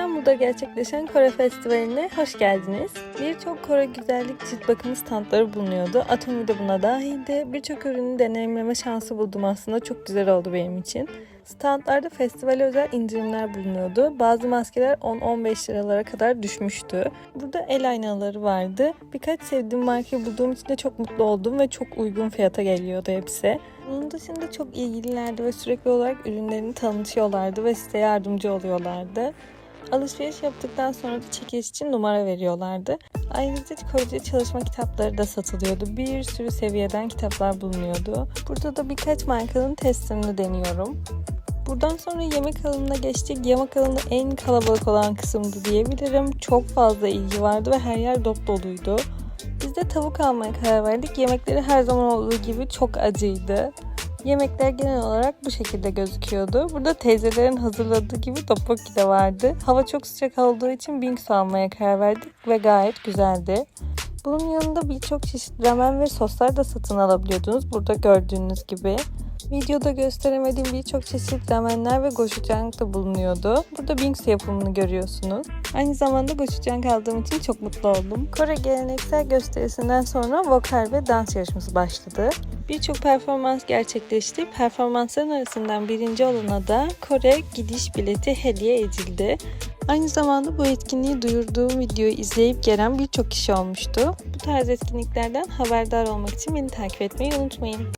İstanbul'da gerçekleşen Kore Festivali'ne hoş geldiniz. Birçok Kore güzellik cilt bakımı standları bulunuyordu. Atomi de buna dahildi. Birçok ürünü deneyimleme şansı buldum aslında. Çok güzel oldu benim için. Standlarda festivale özel indirimler bulunuyordu. Bazı maskeler 10-15 liralara kadar düşmüştü. Burada el aynaları vardı. Birkaç sevdiğim markayı bulduğum için de çok mutlu oldum ve çok uygun fiyata geliyordu hepsi. Bunun dışında çok ilgililerdi ve sürekli olarak ürünlerini tanıtıyorlardı ve size yardımcı oluyorlardı. Alışveriş yaptıktan sonra da çekiliş için numara veriyorlardı. Ayrıca Korece çalışma kitapları da satılıyordu. Bir sürü seviyeden kitaplar bulunuyordu. Burada da birkaç markanın testlerini deniyorum. Buradan sonra yemek alanına geçtik. Yemek alanı en kalabalık olan kısımdı diyebilirim. Çok fazla ilgi vardı ve her yer dop doluydu. Biz de tavuk almaya karar verdik. Yemekleri her zaman olduğu gibi çok acıydı. Yemekler genel olarak bu şekilde gözüküyordu. Burada teyzelerin hazırladığı gibi tteokbokki de vardı. Hava çok sıcak olduğu için bingsu almaya karar verdik ve gayet güzeldi. Bunun yanında birçok çeşit ramen ve soslar da satın alabiliyordunuz. Burada gördüğünüz gibi. Videoda gösteremediğim birçok çeşit ramenler ve gochujang da bulunuyordu. Burada bingsu yapımını görüyorsunuz. Aynı zamanda gochujang aldığım için çok mutlu oldum. Kore geleneksel gösterisinden sonra vokal ve dans yarışması başladı. Birçok performans gerçekleşti. Performansların arasından birinci olana da Kore gidiş bileti hediye edildi. Aynı zamanda bu etkinliği duyurduğum videoyu izleyip gelen birçok kişi olmuştu. Bu tarz etkinliklerden haberdar olmak için beni takip etmeyi unutmayın.